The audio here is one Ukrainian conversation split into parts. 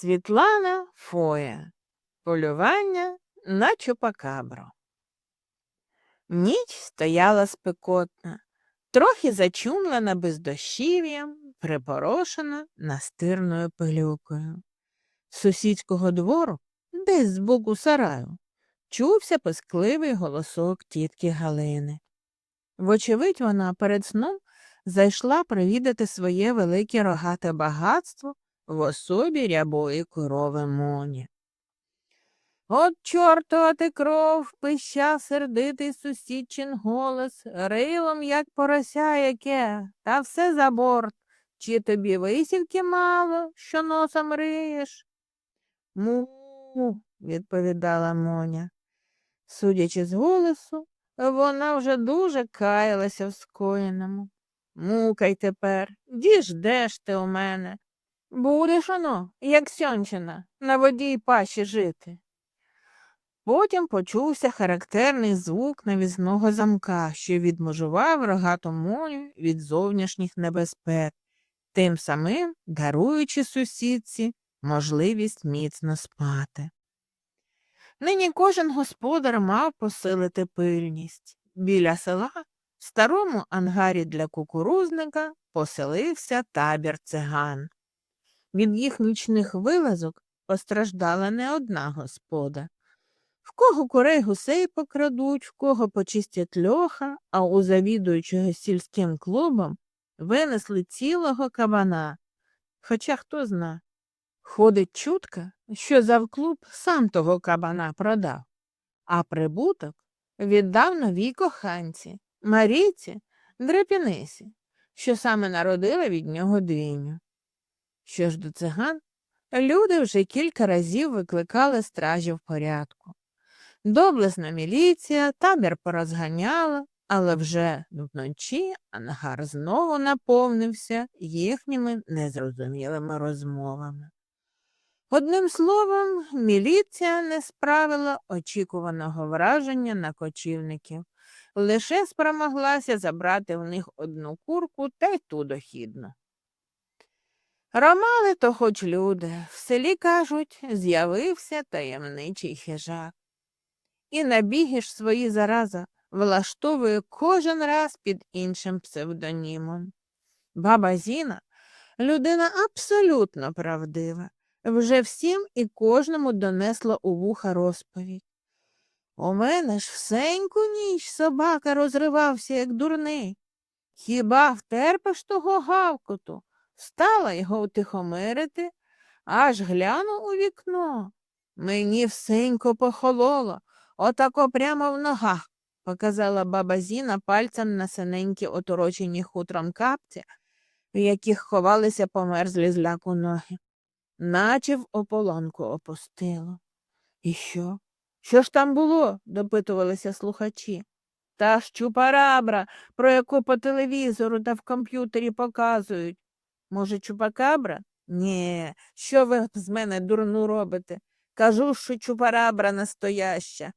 Світлана Фоя. Полювання на чупакабру. Ніч стояла спекотна, трохи зачумлена бездощів'ям, припорошена настирною пилюкою. З сусідського двору, десь з боку сараю, чувся пискливий голосок тітки Галини. Вочевидь, вона перед сном зайшла провідати своє велике рогате багатство в особі рябої корови Моні. От чортова ти кров, пищав сердитий сусідчин голос, рилом, як порося яке, та все за борт. Чи тобі висівки мало, що носом риєш? Му, відповідала Моня. Судячи з голосу, вона вже дуже каялася в скоєному. Мукай тепер, діждеш ти у мене. Будеш оно, як сьончина, на воді й паші жити. Потім почувся характерний звук навісного замка, що відмежував рогату моню від зовнішніх небезпек, тим самим даруючи сусідці можливість міцно спати. Нині кожен господар мав посилити пильність. Біля села, в старому ангарі для кукурузника, поселився табір циган. Від їх нічних вилазок постраждала не одна господа. В кого курей гусей покрадуть, в кого почистять льоха, а у завідуючого сільським клубом винесли цілого кабана. Хоча хто зна, ходить чутка, що завклуб сам того кабана продав, а прибуток віддав новій коханці, Марійці Дрепінисі, що саме народила від нього двійню. Що ж до циган, люди вже кілька разів викликали стражів порядку. Доблесна міліція табір порозганяла, але вже вночі ангар знову наповнився їхніми незрозумілими розмовами. Одним словом, міліція не справила очікуваного враження на кочівників, лише спромоглася забрати в них одну курку та й ту дохідну. Ромали то хоч люди, в селі, кажуть, з'явився таємничий хижак. І набіги ж свої зараза влаштовує кожен раз під іншим псевдонімом. Баба Зіна людина абсолютно правдива, вже всім і кожному донесла у вуха розповідь. У мене ж всеньку ніч собака розривався, як дурний. Хіба втерпиш того гавкоту? Стала його утихомирити, аж гляну у вікно. Мені всенько похололо, отако прямо в ногах, показала баба Зіна пальцем на синенькі оторочені хутром капці, в яких ховалися померзлі зляку ноги, наче в ополонку опустило. І що? Що ж там було? допитувалися слухачі. Та ж чупарабра, про яку по телевізору та в комп'ютері показують. Може, чупакабра? Нє, що ви з мене дурну робите? Кажу, що чупарабра настояща.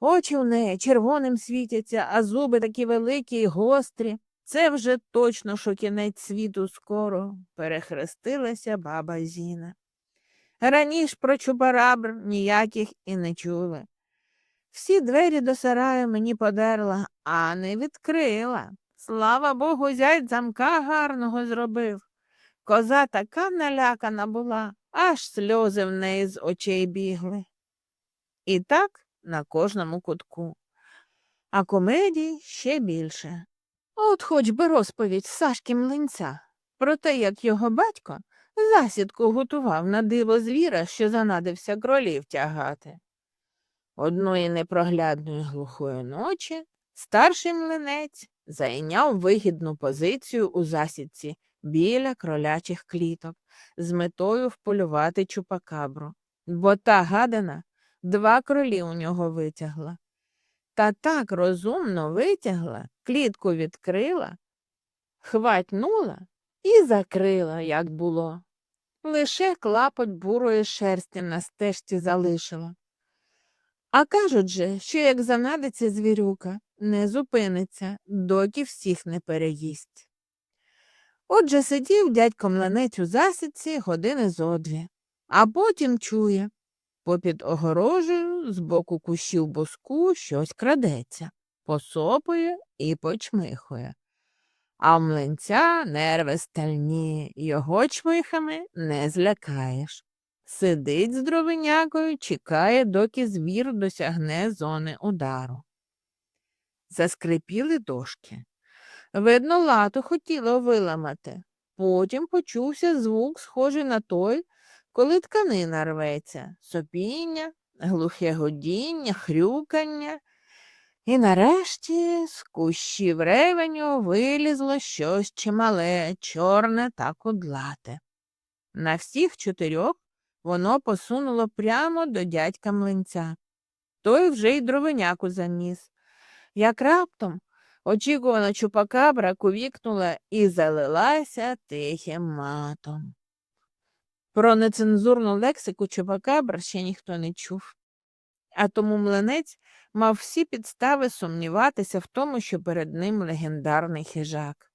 Очі в неї червоним світяться, а зуби такі великі й гострі. Це вже точно, що кінець світу скоро, перехрестилася баба Зіна. Раніш про чупарабр ніяких і не чули. Всі двері до сараю мені подерла, а не відкрила. Слава Богу, зять замка гарного зробив. Коза така налякана була, аж сльози в неї з очей бігли. І так на кожному кутку. А комедій ще більше. От хоч би розповідь Сашки Млинця про те, як його батько засідку готував на диво звіра, що занадився кролів тягати. Одної непроглядної глухої ночі старший млинець зайняв вигідну позицію у засідці біля кролячих кліток з метою вполювати чупакабру, бо та гадана два кролі у нього витягла. Та так розумно витягла, клітку відкрила, хватнула і закрила, як було. Лише клапоть бурої шерсті на стежці залишила. А кажуть же, що як занадиться звірюка, не зупиниться, доки всіх не переїсть. Отже сидів дядько мланець у засідці години зо дві. а потім чує. Попід огорожею з боку кущів боску щось крадеться, посопує і почмихує. А в млинця нерви стальні, його чмихами не злякаєш. Сидить з дровинякою, чекає, доки звір досягне зони удару. Заскрипіли дошки. Видно, лату хотіло виламати. Потім почувся звук, схожий на той, коли тканина рветься, сопіння, глухе годіння, хрюкання. І нарешті з кущів ревеню вилізло щось чимале, чорне та кудлате. На всіх чотирьох воно посунуло прямо до дядька млинця. Той вже й дровиняку заніс. Як раптом очікувана чупакабра кувікнула і залилася тихим матом. Про нецензурну лексику чупакабр ще ніхто не чув. А тому млинець мав всі підстави сумніватися в тому, що перед ним легендарний хижак.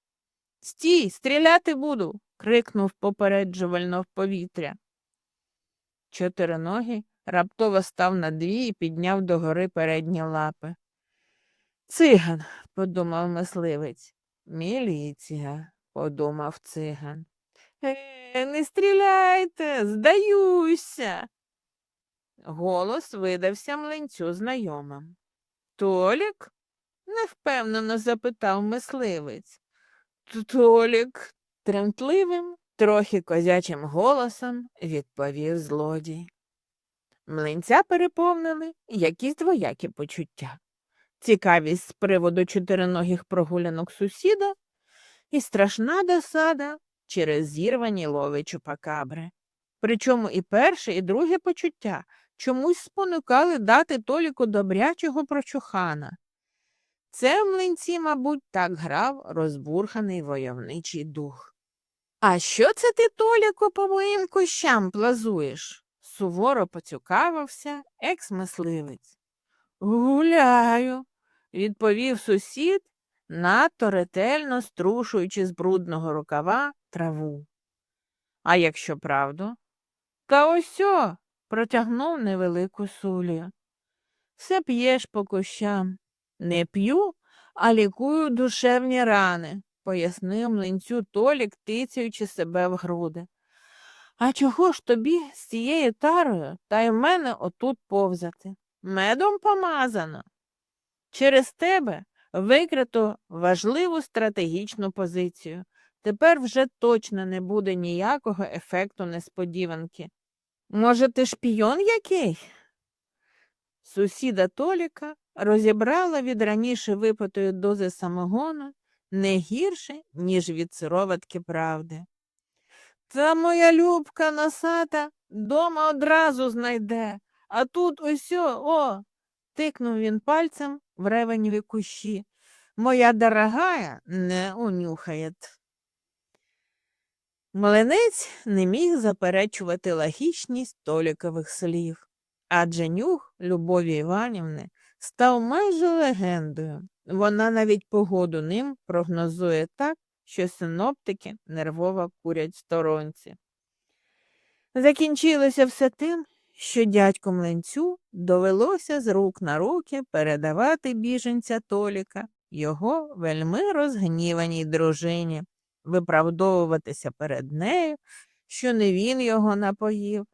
Стій, стріляти буду. крикнув попереджувально в повітря. Чотириногий раптово став на дві і підняв догори передні лапи. Циган, подумав мисливець. Міліція, подумав циган. Е, не стріляйте, здаюся. Голос видався млинцю знайомим. Толік? невпевнено запитав мисливець. Толік, тремтливим, трохи козячим голосом відповів злодій. Млинця переповнили якісь двоякі почуття. Цікавість з приводу чотириногих прогулянок сусіда і страшна досада через зірвані лови чупакабри. Причому і перше, і друге почуття чомусь спонукали дати Толіку добрячого прочухана. Це в млинці, мабуть, так грав розбурханий войовничий дух. А що це ти, Толіку, по моїм кущам плазуєш? суворо поцюкавився екс-мисливець. Гуляю, відповів сусід, надто ретельно струшуючи з брудного рукава траву. А якщо правду? Та ось протягнув невелику сулю. Все п'єш по кущам. Не п'ю, а лікую душевні рани, пояснив млинцю Толік, тицяючи себе в груди. А чого ж тобі з цією тарою та й в мене отут повзати? Медом помазано. Через тебе викрито важливу стратегічну позицію. Тепер вже точно не буде ніякого ефекту несподіванки. Може, ти шпійон який? Сусіда Толіка розібрала від раніше випитої дози самогону не гірше, ніж від сироватки правди. Та моя любка носата дома одразу знайде, а тут ось о, тикнув він пальцем в ревеневі кущі. Моя дорогая не унюхає. Млинець не міг заперечувати логічність Толікових слів, адже нюх Любові Іванівни став майже легендою. Вона навіть погоду ним прогнозує так, що синоптики нервово курять сторонці. Закінчилося все тим, що дядьку млинцю довелося з рук на руки передавати біженця Толіка його вельми розгніваній дружині, виправдовуватися перед нею, що не він його напоїв,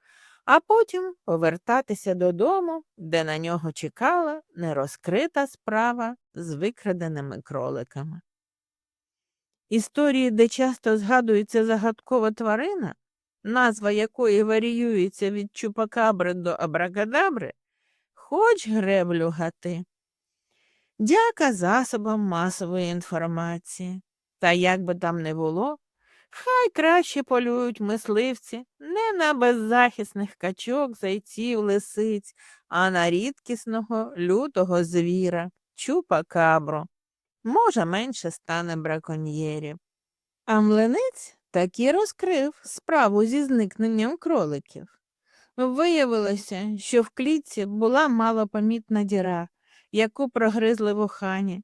а потім повертатися додому, де на нього чекала нерозкрита справа з викраденими кроликами. Історії, де часто згадується загадкова тварина, назва якої варіюється від чупакабри до абракадабри, хоч греблю гати. Дяка засобам масової інформації. Та як би там не було, хай краще полюють мисливці не на беззахисних качок, зайців, лисиць, а на рідкісного лютого звіра, чупакабру. Може, менше стане браконьєрів. А млинець таки розкрив справу зі зникненням кроликів. Виявилося, що в клітці була малопомітна діра, яку прогризли в охані.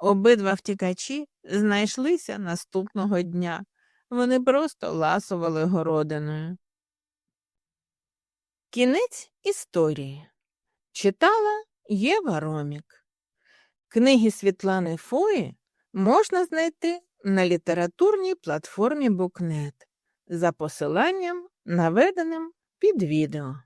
Обидва втікачі знайшлися наступного дня. Вони просто ласували городиною. Кінець історії. Читала Єва Ромік. Книги Світлани Фої можна знайти на літературній платформі Букнет за посиланням, наведеним під відео.